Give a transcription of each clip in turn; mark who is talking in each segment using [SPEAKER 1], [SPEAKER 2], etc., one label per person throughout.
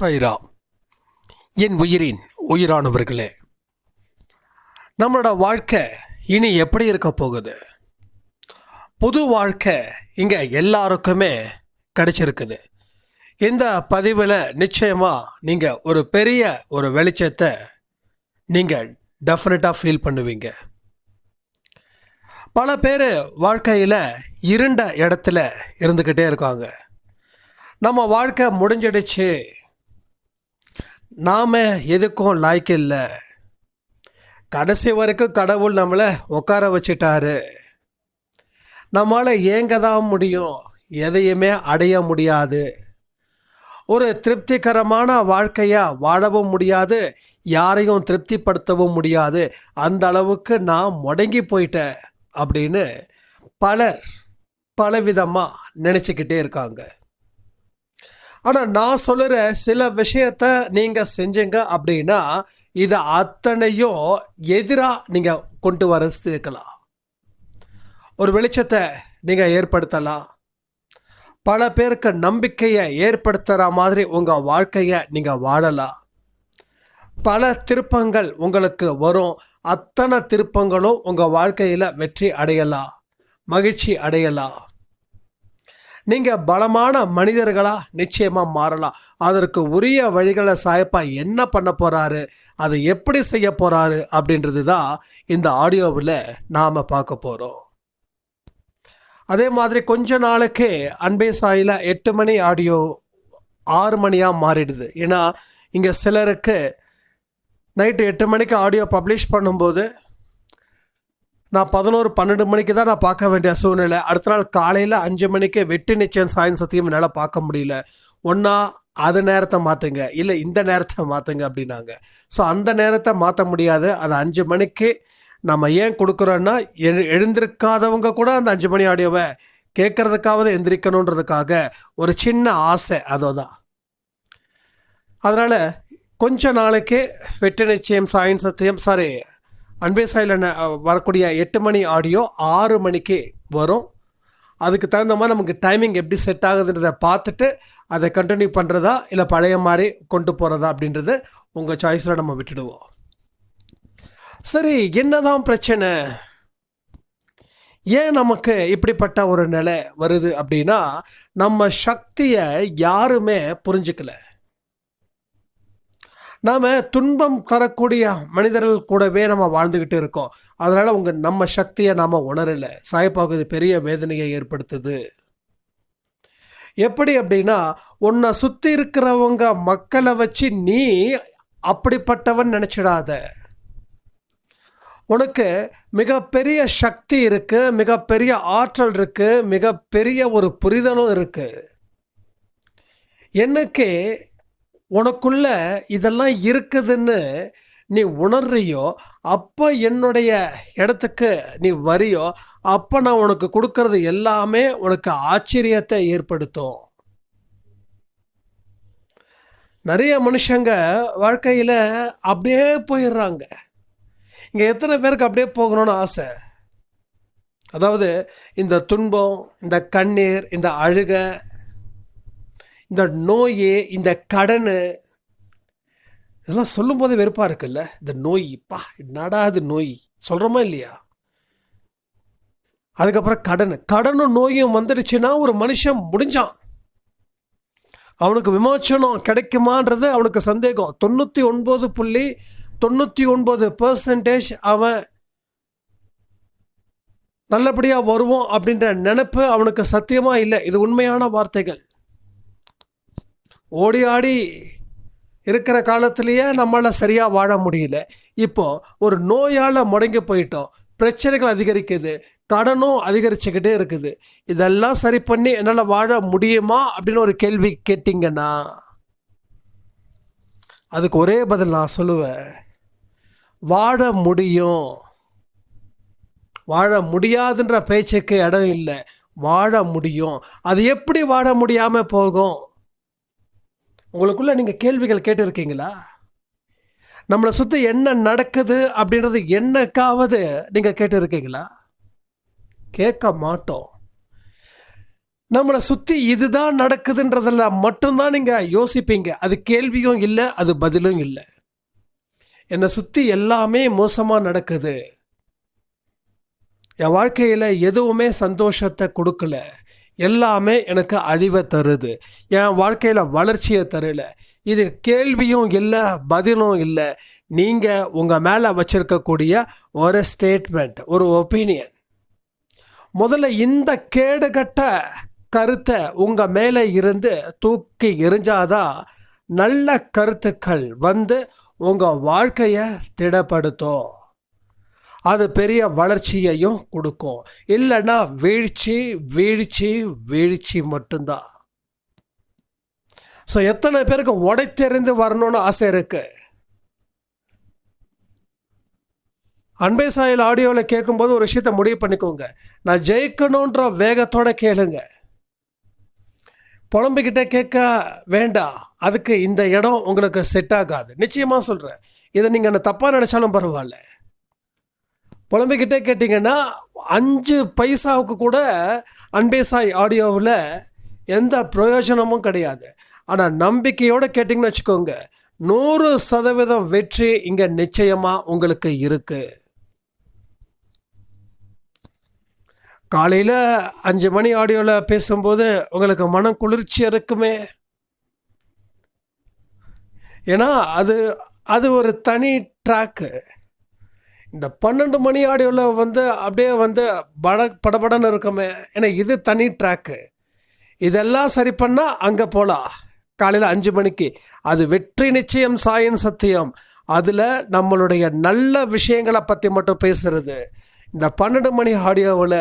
[SPEAKER 1] சைரா. என் உயிரின் உயிரானவர்களே நம்மளோட வாழ்க்கை இனி எப்படி இருக்க போகுது? புது வாழ்க்கை இங்கே எல்லாருக்குமே கிடைச்சிருக்குது. இந்த பதிவில் நிச்சயமாக நீங்கள் ஒரு பெரிய ஒரு வெளிச்சத்தை நீங்கள் டெஃபினட்டாக ஃபீல் பண்ணுவீங்க. பல பேர் வாழ்க்கையில் இருண்ட இடத்துல இருந்துக்கிட்டே இருக்காங்க. நம்ம வாழ்க்கை முடிஞ்சிடுச்சு நாம் எதுக்கும் லாய்க்கு இல்லை. கடைசி வரைக்கும் கடவுள் நம்மளை உட்கார வச்சிட்டாரு. நம்மளால் ஏங்க தான் முடியும். எதையுமே அடைய முடியாது. ஒரு திருப்திகரமான வாழ்க்கையாக வாழவும் முடியாது. யாரையும் திருப்திப்படுத்தவும் முடியாது. அந்த அளவுக்கு நான் முடங்கி போயிட்டேன் அப்படின்னு பலர் பலவிதமாக நினச்சிக்கிட்டே இருக்காங்க. ஆனால் நான் சொல்கிற சில விஷயத்த நீங்கள் செஞ்சீங்க அப்படின்னா இதை அத்தனையும் எதிராக நீங்கள் கொண்டு வர சேர்க்கலாம் ஒரு வெளிச்சத்தை நீங்கள் ஏற்படுத்தலாம். பல பேருக்கு நம்பிக்கையை ஏற்படுத்துகிற மாதிரி உங்கள் வாழ்க்கையை நீங்கள் வாழலாம். பல திருப்பங்கள் உங்களுக்கு வரும். அத்தனை திருப்பங்களும் உங்கள் வாழ்க்கையில் வெற்றி அடையலாம். மகிழ்ச்சி அடையலாம். நீங்கள் பலமான மனிதர்களாக நிச்சயமாக மாறலாம். அதற்கு உரிய வழிகளை சாயப்பா என்ன பண்ண போகிறாரு அதை எப்படி செய்ய போகிறாரு அப்படின்றது தான் இந்த ஆடியோவில் நாம் பார்க்க போகிறோம் அதே மாதிரி கொஞ்ச நாளுக்கு அன்பே சாயில் எட்டு மணி ஆடியோ ஆறு மணியாக மாறிடுது. ஏன்னா இங்கே சிலருக்கு நைட்டு எட்டு மணிக்கு ஆடியோ பப்ளிஷ் பண்ணும்போது நான் பதினோரு பன்னெண்டு மணிக்கு தான் நான் பார்க்க வேண்டிய சூழ்நிலை. அடுத்த நாள் காலையில் அஞ்சு மணிக்கு வெட்டி நிச்சயம் சாயம் சத்தியம் என்னால் பார்க்க முடியல. ஒன்றா அது நேரத்தை மாற்றுங்க இல்லை இந்த நேரத்தை மாற்றுங்க அப்படின்னாங்க. ஸோ அந்த நேரத்தை மாற்ற முடியாது. அது அஞ்சு மணிக்கு நம்ம ஏன் கொடுக்குறோன்னா எழு எழுந்திருக்காதவங்க கூட அந்த அஞ்சு மணி ஆடியோவை கேட்குறதுக்காவது எந்திரிக்கணுன்றதுக்காக ஒரு சின்ன ஆசை அதோதான். அதனால் கொஞ்ச நாளைக்கு வெற்றி நிச்சயம் சாயின் சத்தியம் சாரி அன்பே சாயில் வரக்கூடிய எட்டு மணி ஆடியோ ஆறு மணிக்கு வரும். அதுக்கு தகுந்த மாதிரி நமக்கு டைமிங் எப்படி செட் ஆகுதுன்றதை பார்த்துட்டு அதை கண்டினியூ பண்ணுறதா இல்லை பழைய மாதிரி கொண்டு போகிறதா அப்படின்றது உங்கள் சாய்ஸில் நம்ம விட்டுடுவோம். சரி என்னதான் பிரச்சனை? ஏன் நமக்கு இப்படிப்பட்ட ஒரு நிலை வருது அப்படின்னா நம்ம சக்தியை யாருமே புரிஞ்சுக்கல. நாம் துன்பம் தரக்கூடிய மனிதர்கள் கூடவே நம்ம வாழ்ந்துக்கிட்டு இருக்கோம். அதனால் உங்கள் நம்ம சக்தியை நாம் உணரலை. சாயப்பாவுக்கு இது பெரிய வேதனையை ஏற்படுத்துது. எப்படி அப்படின்னா உன்னை சுற்றி இருக்கிறவங்க மக்களை வச்சு நீ அப்படிப்பட்டவன் நினச்சிடாத. உனக்கு மிகப்பெரிய சக்தி இருக்குது மிகப்பெரிய ஆற்றல் இருக்குது மிகப்பெரிய ஒரு புரிதலும் இருக்குது என்னக்கே உனக்குள்ள இதெல்லாம் இருக்குதுன்னு நீ உணர்றியோ அப்போ என்னுடைய இடத்துக்கு நீ வரியோ அப்போ நான் உனக்கு கொடுக்கறது எல்லாமே உனக்கு ஆச்சரியத்தை ஏற்படுத்தும். நிறைய மனுஷங்க வாழ்க்கையில் அப்படியே போயிடுறாங்க. இங்கே எத்தனை பேருக்கு அப்படியே போகணும்னு ஆசை? அதாவது இந்த துன்பம் இந்த கண்ணீர் இந்த அழுகை இந்த நோய் இந்த கடன் இதெல்லாம் சொல்லும்போது வெறுப்பாக இருக்குல்ல? இந்த நோய் பா நடாது நோய்? சொல்கிறோமா இல்லையா? அதுக்கப்புறம் கடன். கடனும் நோயும் வந்துடுச்சுன்னா ஒரு மனுஷன் முடிஞ்சான். அவனுக்கு விமோச்சனம் கிடைக்குமான்றது அவனுக்கு சந்தேகம். தொண்ணூற்றி ஒன்பது புள்ளி தொண்ணூற்றி ஒன்பது பர்சன்டேஜ் அவன் நல்லபடியாக வருவோம் அப்படின்ற நினப்பு அவனுக்கு சத்தியமாக இல்லை. இது உண்மையான வார்த்தைகள். ஓடி ஆடி இருக்கிற காலத்திலேயே நம்மளால் சரியாக வாழ முடியல. இப்போது ஒரு நோயால் முடங்கி போயிட்டோம். பிரச்சனைகள் அதிகரிக்குது. கடனும் அதிகரிச்சுக்கிட்டே இருக்குது. இதெல்லாம் சரி பண்ணி என்னால் வாழ முடியுமா அப்படின்னு ஒரு கேள்வி கேட்டிங்கன்னா அதுக்கு ஒரே பதில் நான் சொல்லுவேன். வாழ முடியும். வாழ முடியாதுன்ற பேச்சுக்கு இடம் இல்லை. வாழ முடியும். அது எப்படி வாழ முடியாமல் போகும்? உங்களுக்குள்ள நீங்கள் கேள்விகள் கேட்டிருக்கீங்களா? நம்மளை சுற்றி என்ன நடக்குது அப்படின்றது என்னக்காவது நீங்கள் கேட்டிருக்கீங்களா? கேட்க மாட்டோம். நம்மளை சுற்றி இதுதான் நடக்குதுன்றதில் மட்டும்தான் நீங்கள் யோசிப்பீங்க. அது கேள்வியும் இல்லை அது பதிலும் இல்லை. என்னை சுற்றி எல்லாமே மோசமாக நடக்குது. என் வாழ்க்கையில் எதுவுமே சந்தோஷத்தை கொடுக்கல. எல்லாமே எனக்கு அழிவை தருது. என் வாழ்க்கையில் வளர்ச்சியை தரல. இது கேள்வியும் இல்லை பதிலும் இல்லை. நீங்கள் உங்கள் மேலே வச்சுருக்கக்கூடிய ஒரு ஸ்டேட்மெண்ட் ஒரு ஒப்பீனியன் முதல்ல இந்த கேடுகட்ட கருத்தை உங்கள் மேலே இருந்து தூக்கி எரிஞ்சாதான் நல்ல கருத்துக்கள் வந்து உங்கள் வாழ்க்கையை திடப்படுத்தும். அது பெரிய வளர்ச்சியையும் கொடுக்கும். இல்லைன்னா வீழ்ச்சி வீழ்ச்சி வீழ்ச்சி மட்டும்தான். ஸோ எத்தனை பேருக்கு உடைத்தெறிந்து வரணும்னு ஆசை இருக்கு? அன்பே சாயல் ஆடியோவில் கேட்கும்போது ஒரு விஷயத்தை முடிவு பண்ணிக்கோங்க. நான் ஜெயிக்கணுன்ற வேகத்தோட கேளுங்க. புலம்பிக்கிட்டே கேட்க வேண்டாம். அதுக்கு இந்த இடம் உங்களுக்கு செட் ஆகாது. நிச்சயமாக சொல்கிறேன் இதை நீங்கள் என்ன தப்பாக நினச்சாலும் பரவாயில்ல. புலம்பிக்கிட்டே கேட்டிங்கன்னா அஞ்சு பைசாவுக்கு கூட அன்பேசாய் ஆடியோவில் எந்த பிரயோஜனமும் கிடையாது. ஆனால் நம்பிக்கையோடு கேட்டிங்கன்னு வச்சுக்கோங்க நூறு சதவீதம் வெற்றி இங்கே நிச்சயமாக உங்களுக்கு இருக்குது காலையில் அஞ்சு மணி ஆடியோவில் பேசும்போது உங்களுக்கு மனம் குளிர்ச்சி இருக்குமே? ஏன்னா அது அது ஒரு தனி ட்ராக்கு இந்த பன்னெண்டு மணி ஆடியோவில் வந்து அப்படியே வந்து பட படபடன்னு இருக்கமே. ஏன்னா இது தனி ட்ராக்கு. இதெல்லாம் சரி பண்ணால் அங்கே போகலாம் காலையில் அஞ்சு மணிக்கு. அது வெற்றி நிச்சயம் சாயன் சத்தியம். அதில் நம்மளுடைய நல்ல விஷயங்களை பற்றி மட்டும் பேசுறது. இந்த பன்னெண்டு மணி ஆடியோவில்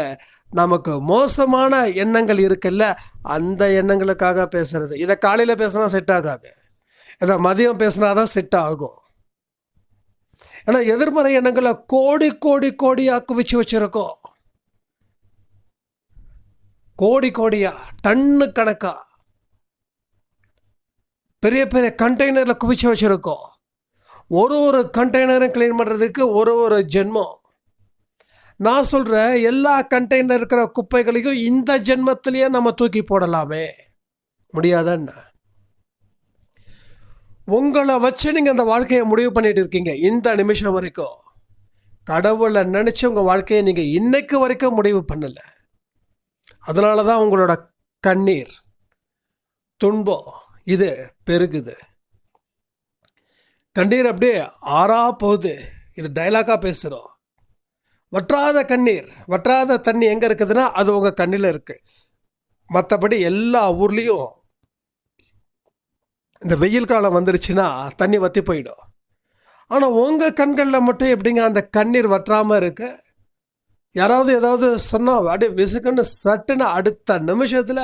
[SPEAKER 1] நமக்கு மோசமான எண்ணங்கள் இருக்குல்ல அந்த எண்ணங்களுக்காக பேசுறது. இதை காலையில் பேசினா செட் ஆகாது. இதை மதியம் பேசினா தான் செட் ஆகும். ஆனால் எதிர்மறை எண்ணங்களை கோடி கோடி கோடியாக குவிச்சு வச்சுருக்கோம். கோடி கோடியா டன்னு கணக்கா. பெரிய பெரிய கண்டெய்னரில் குவிச்சு வச்சுருக்கோம். ஒரு ஒரு கண்டெய்னரும் க்ளீன் பண்ணுறதுக்கு ஒரு ஒரு ஜென்மம். நான் சொல்கிறேன் எல்லா கண்டெய்னர் இருக்கிற குப்பைகளையும் இந்த ஜென்மத்திலேயே நம்ம தூக்கி போடலாமே. முடியாதான்னு உங்களை வச்சு நீங்கள் அந்த வாழ்க்கையை முடிவு பண்ணிட்டு இருக்கீங்க. இந்த நிமிஷம் வரைக்கும். கடவுளை நினச்சி உங்கள் வாழ்க்கையை நீங்கள் இன்னைக்கு வரைக்கும் முடிவு பண்ணலை. அதனால தான் உங்களோட கண்ணீர் துன்பம் இது பெருகுது. கண்ணீர் அப்படியே ஆறா போகுது. இது டைலாக்காக பேசுகிறோம் வற்றாத கண்ணீர் வற்றாத தண்ணி எங்கே இருக்குதுன்னா அது உங்கள் கண்ணில் இருக்குது மற்றபடி எல்லா ஊர்லேயும் இந்த வெயில் காலம் வந்துருச்சுன்னா தண்ணி வற்றி போயிடும். ஆனால் உங்கள் கண்களில் மட்டும் எப்படிங்க அந்த கண்ணீர் வற்றாமல் இருக்கு? யாராவது ஏதாவது சொன்னால் அப்படியே விசுக்குன்னு சட்டுன்னு அடுத்த நிமிஷத்தில்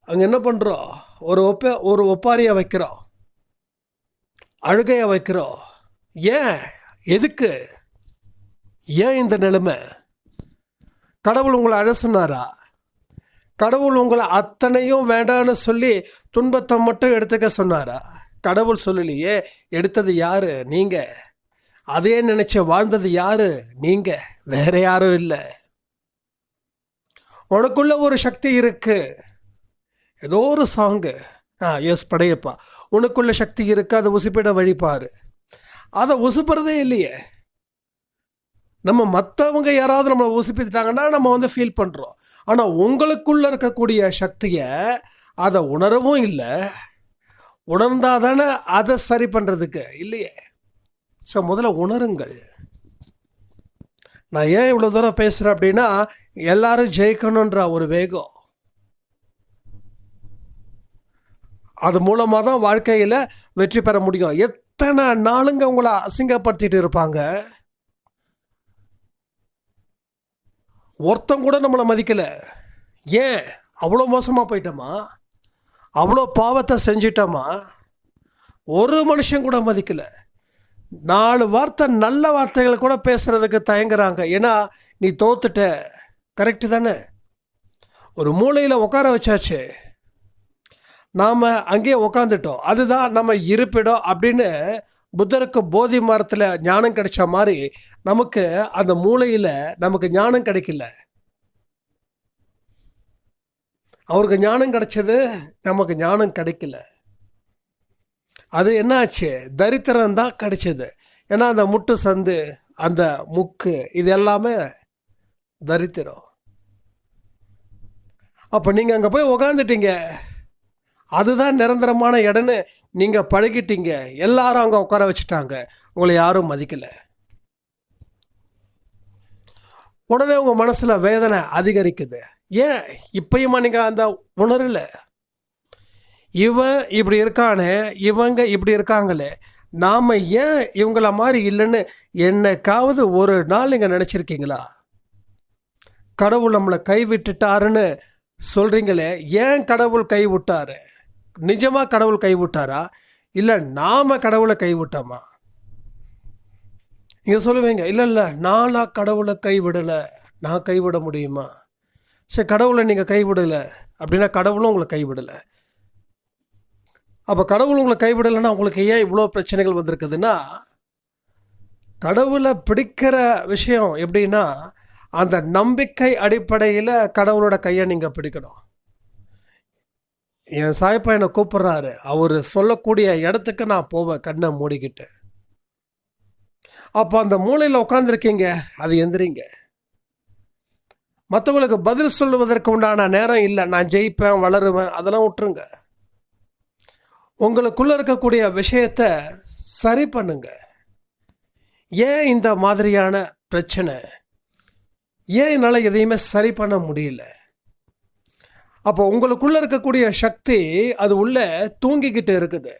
[SPEAKER 1] அங்கே என்ன பண்ணுறோம் ஒரு ஒப்ப ஒரு ஒப்பாரியை வைக்கிறோம். அழுகையை வைக்கிறோம். ஏன்? எதுக்கு? ஏன் இந்த நிலைமை? கடவுள் உங்களை அழ சொன்னாரா? கடவுள் உங்களை அத்தனையும் வேண்டான்னு சொல்லி துன்பத்தை மட்டும் எடுத்துக்க சொன்னாரா? கடவுள் சொல்லலையே எடுத்தது யாரு? நீங்க. அதே நினச்சி வாழ்ந்தது யாரு? நீங்க. வேற யாரும் இல்லை. உனக்குள்ள ஒரு சக்தி இருக்கு. ஏதோ ஒரு சாங்கு ஆ எஸ் படையப்பா. உனக்குள்ள சக்தி இருக்கு அதை உசுப்பிட வழிபாரு அதை உசுப்புறதே இல்லையே. நம்ம மற்றவங்க யாராவது நம்மளை உசுப்பிட்டாங்கன்னா நம்ம வந்து ஃபீல் பண்ணுறோம் ஆனால் உங்களுக்குள்ளே இருக்கக்கூடிய சக்தியை அதை உணரவும் இல்லை. உணர்ந்தால் தானே அதை சரி பண்ணுறதுக்கு இல்லையே? ஸோ முதல்ல உணருங்கள். நான் ஏன் இவ்வளோ தூரம் பேசுகிறேன் அப்படின்னா எல்லாரும் ஜெயிக்கணுன்ற ஒரு வேகம். அது மூலமாக தான் வாழ்க்கையில் வெற்றி பெற முடியும். எத்தனை நாளுங்க உங்களை அசிங்கப்படுத்திட்டு இருப்பாங்க? ஒருத்தன் கூட நம்மளை மதிக்கலை. ஏன்? அவ்வளோ மோசமாக போயிட்டோமா? அவ்வளோ பாவத்தை செஞ்சிட்டோமா? ஒரு மனுஷன் கூட மதிக்கலை. நாலு வார்த்தை நல்ல வார்த்தைகள் கூட பேசுகிறதுக்கு தயங்குறாங்க. ஏன்னா நீ தோத்துட்ட. கரெக்டு தானே? ஒரு மூலையில் உட்கார வச்சாச்சு. நாம் அங்கேயே உக்காந்துட்டோம். அதுதான் நம்ம இருப்பிடம் அப்படின்னு புத்தருக்கு போதி மரத்தில் ஞானம் கிடைச்ச மாதிரி நமக்கு அந்த மூளையில் நமக்கு ஞானம் கிடைக்கல. அவருக்கு ஞானம் கிடைச்சது நமக்கு ஞானம் கிடைக்கல. அது என்னாச்சு? தரித்திரம் தான் கிடைச்சது. ஏன்னா அந்த முட்டு சந்து அந்த முக்கு இது எல்லாமே தரித்திரம். அப்போ நீங்கள் அங்கே போய் உக்காந்துட்டீங்க. அதுதான் நிரந்தரமான இடம்னு நீங்கள் பழகிட்டீங்க. எல்லாரும் அங்கே உட்கார வச்சுட்டாங்க. உங்களை யாரும் மதிக்கலை. உடனே உங்கள் மனசில் வேதனை அதிகரிக்குது. ஏன்? இப்பயுமா நீங்கள் அந்த உணரல? இவன் இப்படி இருக்கானே இவங்க இப்படி இருக்காங்களே நாம் ஏன் இவங்கள மாதிரி இல்லைன்னு என்னைக்காவது ஒரு நாள் நீங்கள் நினச்சிருக்கீங்களா? கடவுள் நம்மளை கைவிட்டுட்டாருன்னு சொல்கிறீங்களே ஏன் கடவுள் கை விட்டாரு நிஜமாக கடவுள் கைவிட்டாரா? இல்லை நாம் கடவுளை கைவிட்டோமா? நீங்கள் சொல்லுவீங்க இல்லை இல்லை நானாக கடவுளை கைவிடலை. நான் கைவிட முடியுமா? சரி கடவுளை நீங்கள் கைவிடலை அப்படின்னா கடவுளும் உங்களை கைவிடலை. அப்போ கடவுள் உங்களை கைவிடலைன்னா உங்களுக்கு ஏன் இவ்வளோ பிரச்சனைகள் வந்திருக்குதுன்னா கடவுளை பிடிக்கிற விஷயம் எப்படின்னா அந்த நம்பிக்கை அடிப்படையில் கடவுளோட கையை நீங்கள் பிடிக்கணும். என் சாய்ப்பா என்னை கூப்பிட்றாரு. அவர் சொல்லக்கூடிய இடத்துக்கு நான் போவேன் கண்ணை மூடிக்கிட்டு. அப்போ அந்த மூலையில் உட்காந்துருக்கீங்க அது எந்திரிங்க. மற்றவங்களுக்கு பதில் சொல்லுவதற்கு உண்டான நேரம் இல்லை. நான் ஜெயிப்பேன் வளருவேன் அதெல்லாம் விட்டுருங்க. உங்களுக்குள்ளே இருக்கக்கூடிய விஷயத்த சரி பண்ணுங்க. ஏன் இந்த மாதிரியான பிரச்சனை? ஏன் என்னால் எதையுமே சரி பண்ண முடியல? அப்போ உங்களுக்குள்ள இருக்கக்கூடிய சக்தி அது உள்ள தூங்கிக்கிட்டு இருக்குது.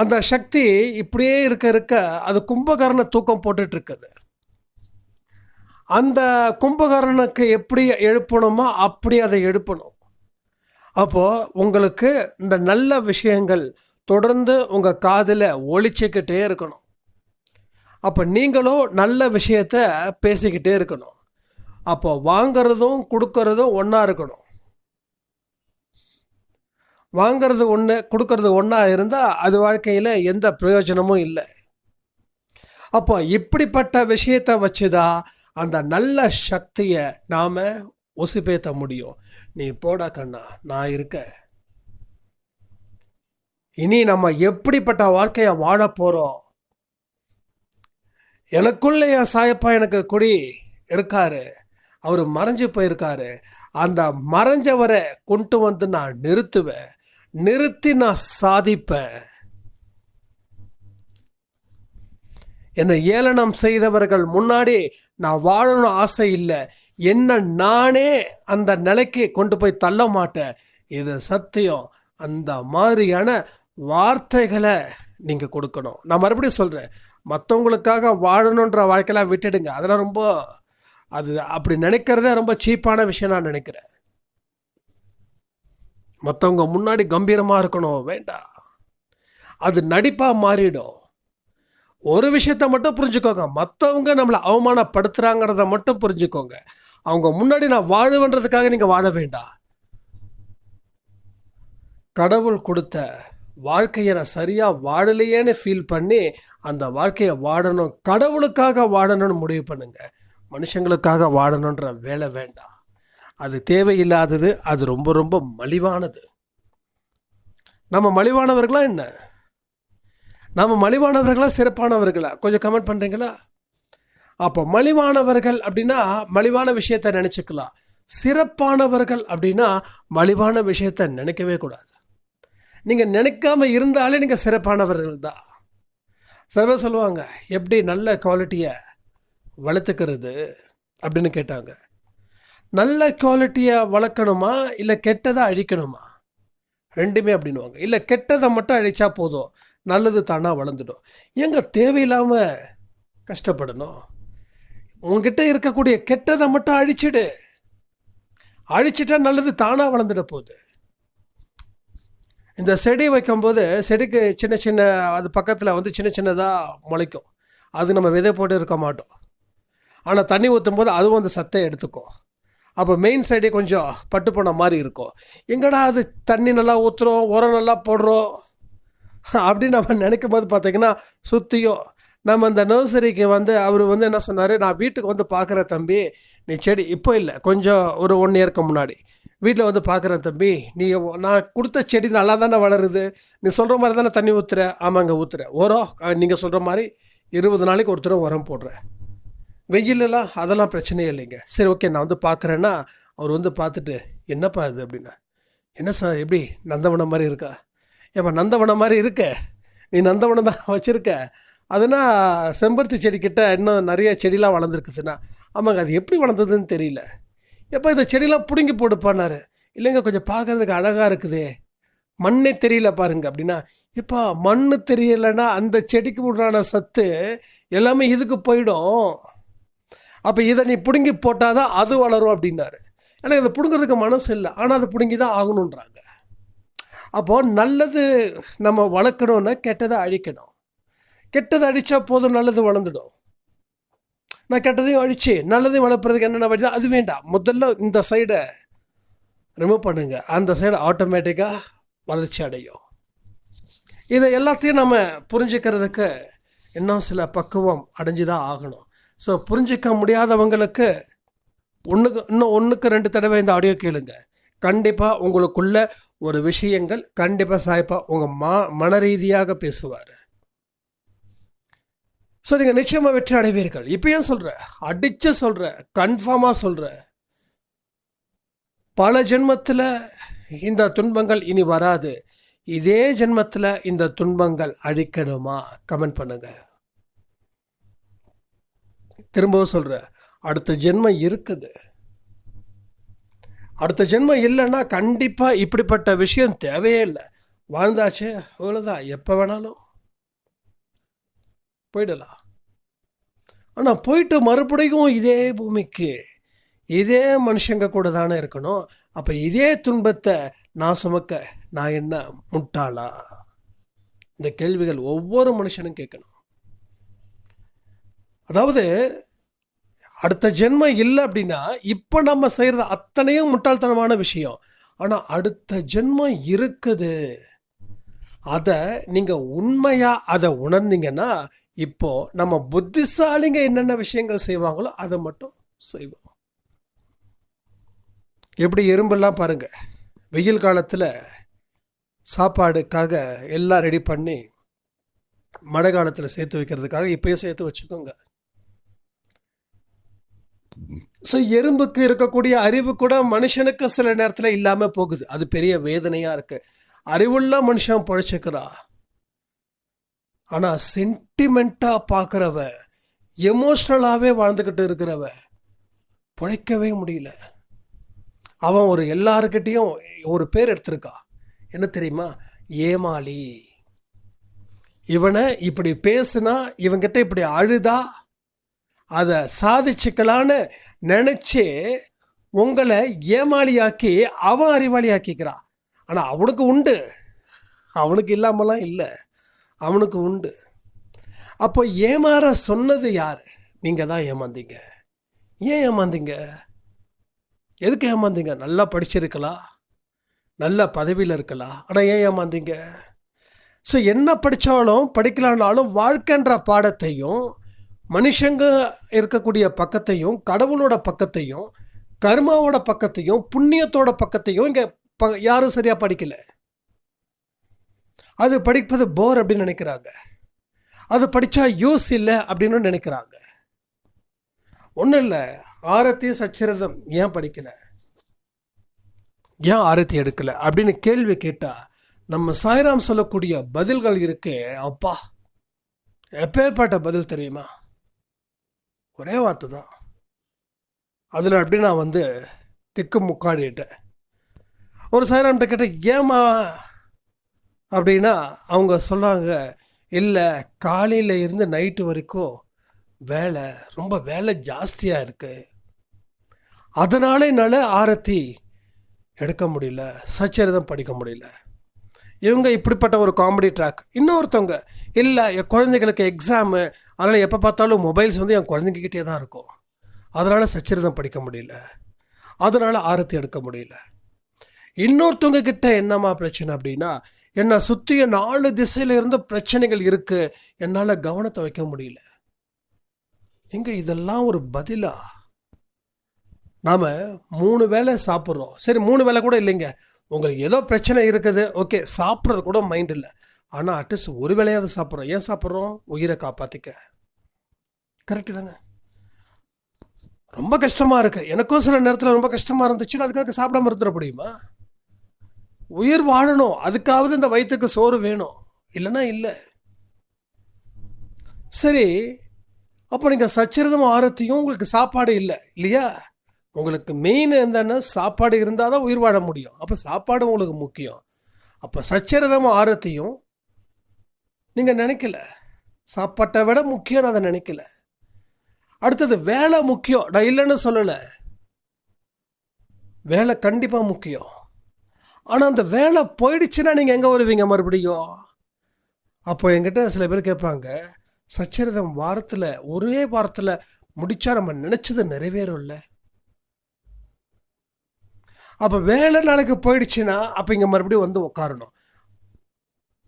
[SPEAKER 1] அந்த சக்தி இப்படியே இருக்க இருக்க அது கும்பகரண தூக்கம் போட்டுட்டு இருக்குது அந்த கும்பகரணனுக்கு எப்படி எழுப்பணுமோ அப்படி அதை எழுப்பணும். அப்போது உங்களுக்கு இந்த நல்ல விஷயங்கள் தொடர்ந்து உங்கள் காதில் ஒழிச்சிக்கிட்டே இருக்கணும். அப்போ நீங்களும் நல்ல விஷயத்த பேசிக்கிட்டே இருக்கணும். அப்போ வாங்கிறதும் கொடுக்கறதும் ஒன்றா இருக்கணும். வாங்கிறது ஒன்று கொடுக்கறது ஒன்றா இருந்தால் அது வாழ்க்கையில் எந்த பிரயோஜனமும் இல்லை. அப்போ இப்படிப்பட்ட விஷயத்தை வச்சு தான் அந்த நல்ல சக்தியை நாம் உசுப்பேத்த முடியும். நீ போடா கண்ணா நான் இருக்க இனி நம்ம எப்படிப்பட்ட வாழ்க்கையை வாழ போகிறோம் எனக்குள்ளே என் சாயப்பா எனக்கு குடி இருக்காரு. அவர் மறைஞ்சு போயிருக்காரு. அந்த மறைஞ்சவரை கொண்டு வந்து நான் நிறுத்துவேன். நிறுத்தி நான் சாதிப்பேன். என்னை ஏளனம் செய்தவர்கள் முன்னாடி நான் வாழணும் ஆசை இல்லை. என்ன நானே அந்த நிலைக்கு கொண்டு போய் தள்ள மாட்டேன். இது சத்தியம். அந்த மாதிரியான வார்த்தைகளை நீங்கள் கொடுக்கணும். நான் மறுபடியும் சொல்கிறேன் மற்றவங்களுக்காக வாழணுன்ற வாழ்க்கையெல்லாம் விட்டுடுங்க. அதெல்லாம் ரொம்ப அது அப்படி நினைக்கிறதே ரொம்ப சீப்பான விஷயம் நான் நினைக்கிறேன். மற்றவங்க முன்னாடி கம்பீரமாக இருக்கணும். வேண்டாம். அது நடிப்பாக மாறிடும். ஒரு விஷயத்த மட்டும் புரிஞ்சுக்கோங்க. மற்றவங்க நம்மளை அவமானப்படுத்துகிறாங்கிறத மட்டும் புரிஞ்சுக்கோங்க. அவங்க முன்னாடி நான் வாழுவன்றதுக்காக நீங்கள் வாழ வேண்டாம். கடவுள் கொடுத்த வாழ்க்கையை நான் சரியாக வாழலையேன்னு ஃபீல் பண்ணி அந்த வாழ்க்கையை வாழணும். கடவுளுக்காக வாழணும்னு முடிவு பண்ணுங்கள் மனுஷங்களுக்காக வாழணுன்ற வேலை வேண்டாம். அது தேவையில்லாதது அது ரொம்ப ரொம்ப மலிவானது. நம்ம மலிவானவர்களா என்ன? நம்ம மலிவானவர்களா சிறப்பானவர்களா? கொஞ்சம் கமெண்ட் பண்ணுறீங்களா அப்போ மலிவானவர்கள் அப்படின்னா மலிவான விஷயத்தை நினச்சிக்கலாம். சிறப்பானவர்கள் அப்படின்னா மலிவான விஷயத்தை நினைக்கவே கூடாது. நீங்கள் நினைக்காம இருந்தாலே நீங்கள் சிறப்பானவர்கள் தான். சில பேர் சொல்லுவாங்க எப்படி நல்ல குவாலிட்டியை வளர்த்துக்கிறது? அப்படின்னு கேட்டாங்க. நல்ல குவாலிட்டியை வளர்க்கணுமா? இல்லை கெட்டதை அழிக்கணுமா? ரெண்டுமே அப்படின்னுவாங்க. இல்லை கெட்டதை மட்டும் அழிச்சா போதும். நல்லது தானாக வளர்ந்துடும். எங்கே தேவையில்லாமல் கஷ்டப்படணும். உங்ககிட்ட இருக்கக்கூடிய கெட்டதை மட்டும் அழிச்சிடு. அழிச்சிட்டா நல்லது தானாக வளர்ந்துட போகுது. இந்த செடி வைக்கும்போது செடிக்கு சின்ன சின்ன அது பக்கத்தில் வந்து சின்ன சின்னதாக முளைக்கும். அது நம்ம விதை போட்டு இருக்க மாட்டோம். ஆனால் தண்ணி ஊற்றும் போது அதுவும் அந்த சத்தை எடுத்துக்கும். அப்போ மெயின் சைடே கொஞ்சம் பட்டு போன மாதிரி இருக்கும். எங்கடா அது தண்ணி நல்லா ஊற்றுறோம் உரம் நல்லா போடுறோம்? அப்படின்னு நம்ம நினைக்கும் போது பார்த்தீங்கன்னா சுற்றியும் நம்ம அந்த நர்சரிக்கு வந்து அவர் வந்து என்ன சொன்னார்? நான் வீட்டுக்கு வந்து பார்க்குறேன் தம்பி. நீ செடி இப்போ இல்லை கொஞ்சம் ஒரு ஒன் இயர்க்கு முன்னாடி. வீட்டில் வந்து பார்க்குறேன் தம்பி. நீ நான் கொடுத்த செடி நல்லா தானே வளருது. நீ சொல்கிற மாதிரி தானே தண்ணி ஊற்றுற ஆமாங்க ஊற்றுற உரம் நீங்கள் சொல்கிற மாதிரி இருபது நாளைக்கு ஒருத்தர் உரம் போடுறேன். வெயிலெல்லாம் அதெல்லாம் பிரச்சனையே இல்லைங்க. சரி ஓகே நான் வந்து பார்க்குறேன்னா அவர் வந்து பார்த்துட்டு என்னப்பா இது? அப்படின்னா என்ன சார் எப்படி நந்தவனம் மாதிரி இருக்கா? ஏப்பா நந்தவனம் மாதிரி இருக்க. நீ நந்தவனம் தான் வச்சுருக்க. அதனால் செம்பருத்தி செடிக்கிட்ட இன்னும் நிறைய செடிலாம் வளர்ந்துருக்குதுன்னா ஆமாங்க அது எப்படி வளர்ந்ததுன்னு தெரியல. எப்போ இந்த செடிலாம் பிடுங்கி போடுப்பானாரு. இல்லைங்க கொஞ்சம் பார்க்குறதுக்கு அழகாக இருக்குதே. மண்ணே தெரியல பாருங்க அப்படின்னா இப்போ மண் தெரியலைன்னா அந்த செடிக்கு உண்டான சத்து எல்லாமே இதுக்கு போயிடும். அப்போ இதை நீ பிடுங்கி போட்டால் தான் அது வளரும் அப்படின்னாரு. எனக்கு அதை பிடுங்கிறதுக்கு மனசு இல்லை. ஆனால் அதை பிடுங்கி தான் ஆகணுன்றாங்க அப்போது நல்லது நம்ம வளர்க்கணும்னா கெட்டதை அழிக்கணும். கெட்டதை அழித்தா போதும் நல்லது வளர்ந்துடும். நான் கெட்டதையும் அழிச்சு நல்லதையும் வளர்ப்புறதுக்கு என்னென்ன வழி? அது வேண்டாம். முதல்ல இந்த சைடை ரிமூவ் பண்ணுங்கள் அந்த சைடு ஆட்டோமேட்டிக்காக வளர்ச்சி அடையும். இதை எல்லாத்தையும் நம்ம புரிஞ்சுக்கிறதுக்கு இன்னும் சில பக்குவம் அடைஞ்சு தான் ஆகணும். ஸோ புரிஞ்சிக்க முடியாதவங்களுக்கு ஒன்றுக்கு இன்னும் ஒன்றுக்கு ரெண்டு தடவை இந்த ஆடியோ கேளுங்க. கண்டிப்பாக உங்களுக்குள்ள ஒரு விஷயங்கள் கண்டிப்பாக சாய்ப்பா உங்கள் மா மன ரீதியாக பேசுவார். ஸோ நீங்கள் நிச்சயமாக வெற்றி அடைவீர்கள். இப்போ ஏன் சொல்கிறேன் அடித்து சொல்கிறேன் கன்ஃபார்மாக சொல்கிறேன் பல ஜென்மத்தில் இந்த துன்பங்கள் இனி வராது. இதே ஜென்மத்தில் இந்த துன்பங்கள் அழிக்கணுமா? கமெண்ட் பண்ணுங்கள் திரும்பவும் சொல்கிறேன் அடுத்த ஜென்மம் இருக்குது. அடுத்த ஜென்மம் இல்லைன்னா கண்டிப்பாக இப்படிப்பட்ட விஷயம் தேவையே இல்லை. வாழ்ந்தாச்சு அவ்வளோதான் எப்போ வேணாலும் போயிடலாம். ஆனால் போயிட்டு மறுபடியும் இதே பூமிக்கு இதே மனுஷங்க கூட தானே இருக்கணும். அப்போ இதே துன்பத்தை நான் சுமக்க நான் என்ன முட்டாளா? இந்த கேள்விகள் ஒவ்வொரு மனுஷனும் கேட்கணும். அதாவது அடுத்த ஜென்மம் இல்லை அப்படின்னா இப்போ நம்ம செய்கிறது அத்தனையும் முட்டாள்தனமான விஷயம். ஆனால் அடுத்த ஜென்மம் இருக்குது. அதை நீங்கள் உண்மையாக அதை உணர்ந்தீங்கன்னா இப்போ நம்ம புத்திசாலிங்க என்னென்ன விஷயங்கள் செய்வாங்களோ அதை மட்டும் செய்வோம். எப்படி எறும்பெல்லாம் பாருங்கள் வெயில் காலத்தில் சாப்பாடுக்காக எல்லாம் ரெடி பண்ணி மழை காலத்தில் சேர்த்து வைக்கிறதுக்காக இப்போயே சேர்த்து வச்சுக்கோங்க. ஸோ எறும்புக்கு இருக்கக்கூடிய அறிவு கூட மனுஷனுக்கு சில நேரத்தில் இல்லாமல் போகுது. அது பெரிய வேதனையாக இருக்குது அறிவுள்ள மனுஷன் பழைச்சிக்கிறா. ஆனால் சென்டிமெண்ட்டாக பார்க்குறவ எமோஷ்னலாகவே வாழ்ந்துக்கிட்டு இருக்கிறவ பிழைக்கவே முடியல. அவன் ஒரு எல்லாருக்கிட்டேயும் ஒரு பேர் எடுத்திருக்கா. என்ன தெரியுமா? ஏமாளி. இவனை இப்படி பேசுனா இவங்கிட்ட இப்படி அழுதா அதை சாதிச்சுக்கலான்னு நினச்சி உங்களை ஏமாளியாக்கி அவன் அறிவாளியாக்கிக்கிறான். ஆனால் அவனுக்கு உண்டு. அவனுக்கு இல்லாமலாம் இல்லை. அவனுக்கு உண்டு. அப்போ ஏமாற சொன்னது யார்? நீங்கள் தான் ஏமாந்தீங்க. ஏன் ஏமாந்தீங்க? எதுக்கு ஏமாந்தீங்க? நல்லா படிச்சிருக்கலாம் நல்ல பதவியில் இருக்கலாம் ஆனால் ஏன் ஏமாந்தீங்க? ஸோ என்ன படித்தாலும் படிக்கலான்னாலும் வாழ்க்கைன்ற பாடத்தையும் மனுஷங்க இருக்கக்கூடிய பக்கத்தையும் கடவுளோட பக்கத்தையும் கர்மாவோட பக்கத்தையும் புண்ணியத்தோட பக்கத்தையும் இங்கே ப யாரும் சரியாக படிக்கல. அது படிப்பது போர் அப்படின்னு நினைக்கிறாங்க. அது படித்தா யூஸ் இல்லை அப்படின்னு நினைக்கிறாங்க. ஒன்றும் இல்லை. ஆரத்தி சச்சரிதம் ஏன் படிக்கலை? ஏன் ஆரத்தி எடுக்கலை? அப்படின்னு கேள்வி கேட்டால் நம்ம சாய்ராம் சொல்லக்கூடிய பதில்கள் இருக்கே அப்பா. எப்பேற்பட்ட பதில் தெரியுமா? ஒரே வார்த்தை தான். அதில் அப்படி நான் வந்து திக்கு முக்காடிட்டேன்? ஒரு சாய்ராம்கிட்ட கேட்டேன் ஏமா அப்படின்னா அவங்க சொன்னாங்க இல்லை காலையில் இருந்து நைட்டு வரைக்கும் வேலை ரொம்ப வேலை ஜாஸ்தியாக இருக்குது அதனால என்னால் ஆரத்தி எடுக்க முடியல சச்சரிதம் படிக்க முடியல. இவங்க இப்படிப்பட்ட ஒரு காமெடி ட்ராக் இன்னொருத்தவங்க இல்லை என் குழந்தைகளுக்கு எக்ஸாமு அதனால் எப்போ பார்த்தாலும் மொபைல்ஸ் வந்து என் குழந்தைங்கக்கிட்டே தான் இருக்கும். அதனால் சச்சரிதம் படிக்க முடியல. அதனால் ஆரத்தி எடுக்க முடியல. இன்னொருத்தவங்க கிட்ட என்னம்மா பிரச்சனை அப்படின்னா என்னை சுற்றிய நாலு திசையிலிருந்து பிரச்சனைகள் இருக்குது என்னால் கவனத்தை வைக்க முடியல. இங்கே இதெல்லாம் ஒரு பதிலா? நாம் மூணு வேளை சாப்பிட்றோம். சரி மூணு வேளை கூட இல்லைங்க. உங்களுக்கு ஏதோ பிரச்சனை இருக்குது ஓகே சாப்பிட்றது கூட மைண்ட் இல்லை. ஆனால் அட்லீஸ்ட் ஒரு வேளையாவது சாப்பிட்றோம். ஏன் சாப்பிட்றோம்? உயிரை காப்பாற்றிக்க கரெக்டு தானே? ரொம்ப கஷ்டமாக இருக்குது எனக்கும் சில நேரத்தில் ரொம்ப கஷ்டமாக இருந்துச்சுன்னா அதுக்காக சாப்பிடாம இருந்துட முடியுமா? உயிர் வாழணும். அதுக்காவது இந்த வயிற்றுக்கு சோறு வேணும். இல்லைன்னா இல்லை. சரி அப்போ நீங்கள் சச்சரிதம் ஆரத்தியும் உங்களுக்கு சாப்பாடு இல்லை. இல்லையா? உங்களுக்கு மெயின் என்னன்னா சாப்பாடு இருந்தால் தான் உயிர் வாழ முடியும். அப்போ சாப்பாடு உங்களுக்கு முக்கியம். அப்போ சச்சரிதம் ஆரத்தையும் நீங்கள் நினைக்கல. சாப்பாட்டை விட முக்கியம் நான் அதை நினைக்கல. அடுத்தது வேலை முக்கியம். நான் இல்லைன்னு சொல்லலை. வேலை கண்டிப்பாக முக்கியம். ஆனால் அந்த வேலை போயிடுச்சுன்னா நீங்கள் எங்கே வருவீங்க மறுபடியும்? அப்போ என்கிட்ட சில பேர் கேட்பாங்க சச்சரிதம் வாரத்தில் ஒரே வாரத்தில் முடித்தா நம்ம நினச்சது நிறைவேறும்ல. அப்போ வேலை நாளைக்கு போயிடுச்சுன்னா அப்போ இங்கே மறுபடியும் வந்து உட்காரணும்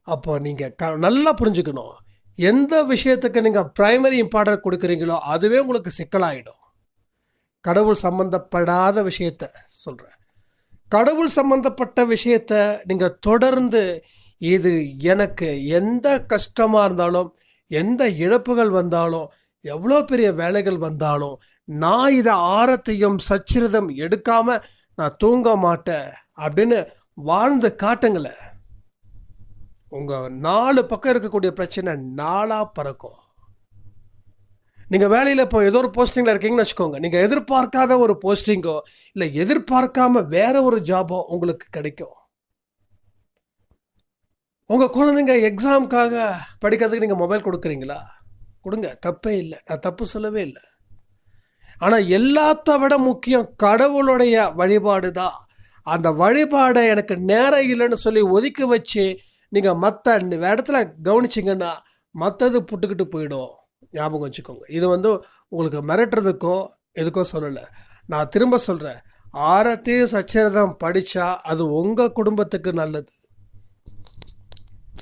[SPEAKER 1] அப்போ நீங்கள் க நல்லா புரிஞ்சுக்கணும். எந்த விஷயத்துக்கு நீங்கள் ப்ரைமரி இம்பார்ட்டன்ட் கொடுக்குறீங்களோ அதுவே உங்களுக்கு சிக்கலாயிடும். கடவுள் சம்மந்தப்படாத விஷயத்த சொல்கிறேன் கடவுள் சம்மந்தப்பட்ட விஷயத்த நீங்கள் தொடர்ந்து இது எனக்கு எந்த கஷ்டமாக இருந்தாலும் எந்த இழப்புகள் வந்தாலும் எவ்வளோ பெரிய வேலைகள் வந்தாலும் நான் இதை ஆரத்தையும் சச்சிரதம் எடுக்காமல் நான் தூங்க மாட்டேன் அப்படின்னு வாழ்ந்து காட்டுங்களேன் உங்கள் நாலு பக்கம் இருக்கக்கூடிய பிரச்சனை நாளாக பறக்கும். நீங்கள் வேலையில் இப்போ ஏதோ ஒரு போஸ்டிங்கில் இருக்கீங்கன்னு வச்சுக்கோங்க. நீங்கள் எதிர்பார்க்காத ஒரு போஸ்டிங்கோ இல்லை எதிர்பார்க்காம வேற ஒரு ஜாபோ உங்களுக்கு கிடைக்கும். உங்கள் குழந்தைங்க எக்ஸாமுக்காக படிக்கிறதுக்கு நீங்கள் மொபைல் கொடுக்குறீங்களா? கொடுங்க. தப்பே இல்லை. நான் தப்பு சொல்லவே இல்லை. ஆனால் எல்லாத்த விட முக்கியம் கடவுளுடைய வழிபாடு தான் அந்த வழிபாடை எனக்கு நேரம் இல்லைன்னு சொல்லி ஒதுக்கி வச்சு நீங்கள் மற்ற இடத்துல கவனிச்சிங்கன்னா மற்றது புட்டுக்கிட்டு போயிடும். ஞாபகம் வச்சுக்கோங்க. இது வந்து உங்களுக்கு மிரட்டுறதுக்கோ எதுக்கோ சொல்லலை. நான் திரும்ப சொல்கிறேன் ஆரத்தி சச்சரிதம் படித்தா அது உங்கள் குடும்பத்துக்கு நல்லது.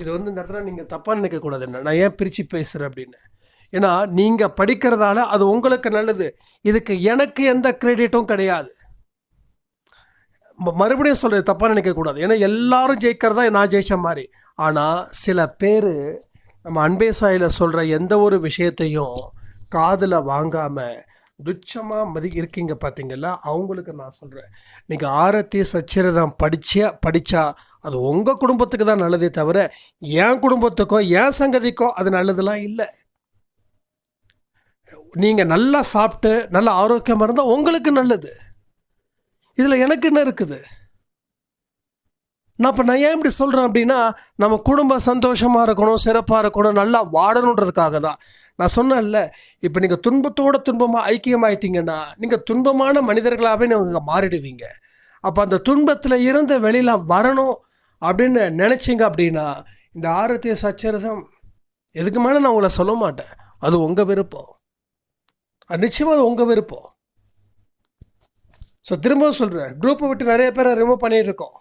[SPEAKER 1] இது வந்து இந்த இடத்துல நீங்கள் தப்பாக நினைக்கக்கூடாது என்ன நான் ஏன் பிரித்து பேசுகிறேன் அப்படின்னு. ஏன்னா நீங்கள் படிக்கிறதால அது உங்களுக்கு நல்லது. இதுக்கு எனக்கு எந்த கிரெடிட்டும் கிடையாது. ம- மறுபடியும் சொல்கிறது தப்பாக நினைக்கக்கூடாது ஏன்னா எல்லாரும் ஜெயிக்கிறதா நான் ஜெயிச்ச மாதிரி. ஆனால் சில பேர் நம்ம அன்பே சாயில் சொல்கிற எந்த ஒரு விஷயத்தையும் காதில் வாங்காமல் துச்சமாக மதி இருக்கீங்க பார்த்தீங்களா அவங்களுக்கு நான் சொல்கிறேன் நீங்கள் ஆரத்தி சச்சரிதம் படிச்ச படித்தா அது உங்கள் குடும்பத்துக்கு தான் நல்லதே தவிர என் குடும்பத்துக்கோ என் சங்கதிக்கோ அது நல்லதெல்லாம் இல்லை. நீங்கள் நல்லா சாப்பிட்டு நல்லா ஆரோக்கியமாக இருந்தால் உங்களுக்கு நல்லது. இதில் எனக்கு என்ன இருக்குது? நான் இப்போ நான் ஏன் இப்படி சொல்கிறேன் அப்படின்னா நம்ம குடும்பம் சந்தோஷமாக இருக்கணும் சிறப்பாக இருக்கணும் நல்லா வாடணுன்றதுக்காக தான். நான் சொன்னேன்ல இப்போ நீங்கள் துன்பத்தோட துன்பமாக ஐக்கியமாயிட்டீங்கன்னா நீங்கள் துன்பமான மனிதர்களாகவே நீங்கள் மாறிடுவீங்க. அப்போ அந்த துன்பத்தில் இருந்து வெளியில் வரணும் அப்படின்னு நினச்சிங்க அப்படின்னா இந்த ஆரத்திய சச்சரிதம் எதுக்கு மேலே நான் உங்களை சொல்ல மாட்டேன்? அது உங்கள் விருப்பம். அது நிச்சயமாக அது உங்கள் விருப்பம். ஸோ திரும்பவும் சொல்கிறேன் குரூப்பை விட்டு நிறைய பேரை ரிமூவ் பண்ணிகிட்டு இருக்கோம்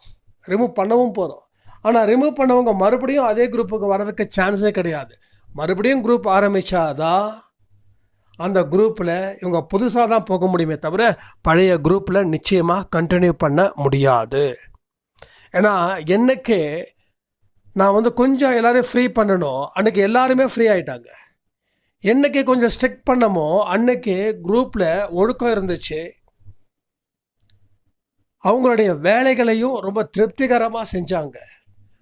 [SPEAKER 1] ரிமூவ் பண்ணவும் போகிறோம் ஆனால் ரிமூவ் பண்ணவங்க மறுபடியும் அதே குரூப்புக்கு வர்றதுக்கு சான்ஸே கிடையாது. மறுபடியும் குரூப் ஆரம்பித்தாதான் அந்த குரூப்பில் இவங்க புதுசாக தான் போக முடியுமே தவிர பழைய குரூப்பில் நிச்சயமாக கண்டினியூ பண்ண முடியாது. ஏன்னா என்னைக்கு நான் வந்து கொஞ்சம் எல்லோரையும் ஃப்ரீ பண்ணணும். அன்றைக்கி எல்லாருமே ஃப்ரீ ஆயிட்டாங்க. என்னைக்கு கொஞ்சம் ஸ்ட்ரிக்ட் பண்ணமோ அன்னைக்கு குரூப்பில் ஒழுக்கம் இருந்துச்சு. அவங்களுடைய வேலைகளையும் ரொம்ப திருப்திகரமாக செஞ்சாங்க.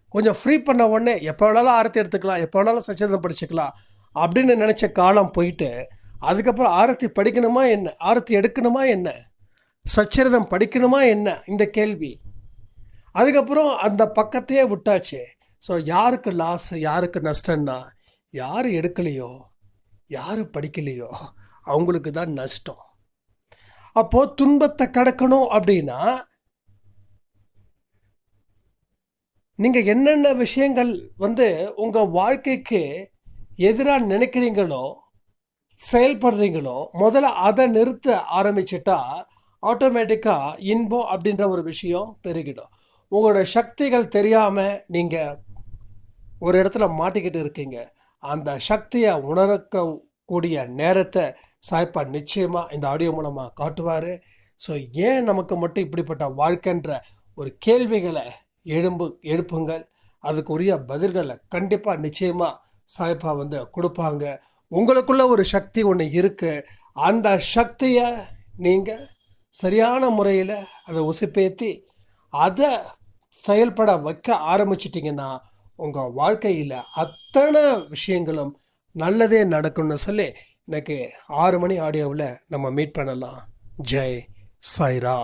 [SPEAKER 1] கொஞ்சம் ஃப்ரீ பண்ண உடனே எப்போ வேணாலும் ஆரத்தி எடுத்துக்கலாம் எப்போ வேணாலும் சச்சரிதம் படிச்சுக்கலாம் அப்படின்னு நினச்ச காலம் போயிட்டு அதுக்கப்புறம் ஆரத்தி படிக்கணுமா என்ன? ஆரத்தி எடுக்கணுமா என்ன? சச்சரிதம் படிக்கணுமா என்ன? இந்த கேள்வி. அதுக்கப்புறம் அந்த பக்கத்தையே விட்டாச்சு. ஸோ யாருக்கு லாஸ் யாருக்கு நஷ்டம்னா யார் எடுக்கலையோ யார் படிக்கலையோ அவங்களுக்கு தான் நஷ்டம். அப்போது துன்பத்தை கடக்கணும் அப்படின்னா நீங்கள் என்னென்ன விஷயங்கள் வந்து உங்கள் வாழ்க்கைக்கு எதிராக நினைக்கிறீங்களோ செயல்படுறீங்களோ முதல்ல அதை நிறுத்த ஆரம்பிச்சிட்டா ஆட்டோமேட்டிக்காக இன்பம் அப்படின்ற ஒரு விஷயம் பெருகிடும். உங்களோட சக்திகள் தெரியாமல் நீங்கள் ஒரு இடத்துல மாட்டிக்கிட்டு இருக்கீங்க. அந்த சக்தியை உணரக்கூடிய நேரத்தை சாய்ப்பா நிச்சயமாக இந்த ஆடியோ மூலமாக காட்டுவார். ஸோ ஏன் நமக்கு மட்டும் இப்படிப்பட்ட வாழ்க்கைன்ற ஒரு கேள்விகளை எழும்பு எழுப்புங்கள். அதுக்குரிய பதில்களை கண்டிப்பாக நிச்சயமாக சாய்ப்பா வந்து கொடுப்பாங்க. உங்களுக்குள்ள ஒரு சக்தி ஒன்று இருக்குது அந்த சக்தியை நீங்கள் சரியான முறையில் அதை உசுப்பேற்றி அதை செயல்பட வைக்க ஆரம்பிச்சிட்டிங்கன்னா உங்கள் வாழ்க்கையில் அத்தனை விஷயங்களும் நல்லதே நடக்கும்னு சொல்லி இன்னைக்கு ஆறு மணி ஆடியோவில் நம்ம மீட் பண்ணலாம். ஜெய் சாய்ரா